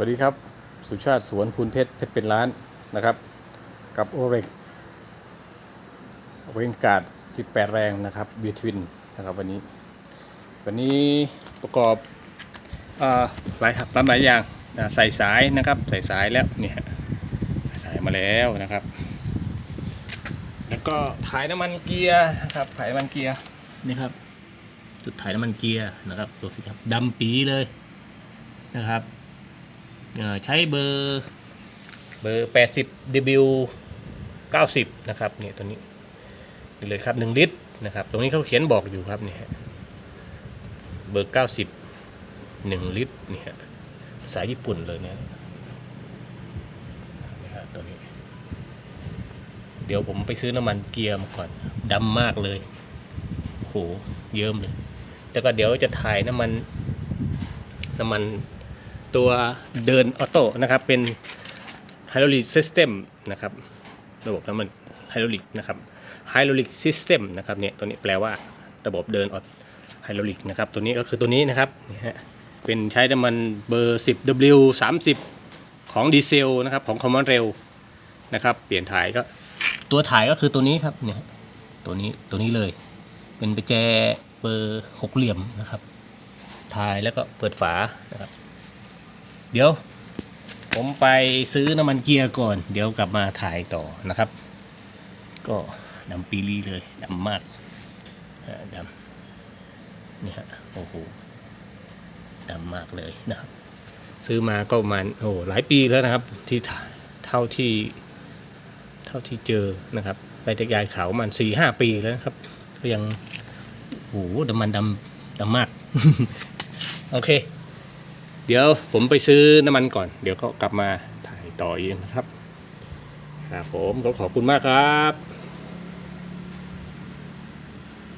วัสดีครับ สุชาติสวนพูนเพชรเพชรเป็นล้านนะครับ กับโอเร็กเวงการ์ด18 แรงนะครับวีทวินนะครับวันนี้ วันนี้ประกอบอ่าหลายทำหลายอย่างใส่สายนะครับ ใส่สายแล้วเนี่ยใส่สายมาแล้วนะครับ แล้วก็ถ่ายน้ำมันเกียร์นะครับถ่ายน้ำมันเกียร์นี่ครับจุดถ่ายน้ำมันเกียร์นะครับดูสิครับดำปีเลยนะครับ ใช้เบอร์เบอร์ 80 W 90 นะครับเนี่ยตัวนี้นี่เลยครับ 1 ลิตรนะครับ ตรงนี้เขาเขียนบอกอยู่ครับเนี่ยเบอร์ 90 1 ลิตรเนี่ฮะภาษาญี่ปุ่นเลยเนี่ยตัวนี้ เดี๋ยวผมไปซื้อน้ำมันเกียร์มาก่อนดำมากเลยโหเยิ้มเลย แต่ก็เดี๋ยวจะถ่ายน้ำมันน้ำมัน ตัวเดินออโต้นะครับ เป็นไฮดรอลิกซิสเต็มนะครับ ระบบน้ำมันไฮดรอลิกนะครับไฮดรอลิกซิสเต็มนะครับเนี่ยตัวนี้แปลว่าระบบเดินออไฮดรอลิกนะครับตัวนี้ก็คือตัวนี้นะครับนี่ฮะเป็นใช้น้ำมันเบอร์ 10 W 30 ของดีเซลนะครับของคอมมอนเรลนะครับเปลี่ยนถ่ายก็ตัวถ่ายก็คือตัวนี้ครับเนี่ยตัวนี้ตัวนี้เลย เป็นประแจเบอร์หกเหลี่ยมนะครับถ่ายแล้วก็เปิดฝานะ เดี๋ยว ผมไปซื้อน้ำมันเกียร์ก่อน เดี๋ยวกลับมาถ่ายต่อนะครับ ก็ดำปีรีเลยดำมากดำนี่ฮะโอ้โหดำมากเลยนะครับ ซื้อมาก็มาโอ้หลายปีแล้วนะครับที่ถ่ายเท่าที่เท่าที่เจอนะครับไปตะยายเขาวมันสี่ห้าปีแล้วครับ ก็ยังโอ้โหดำมันดำดำมาก โอเค เดี๋ยวผมไปซื้อน้ำมันก่อน เดี๋ยวก็กลับมาถ่ายต่ออีกนะครับครับผมก็ขอบคุณมากครับ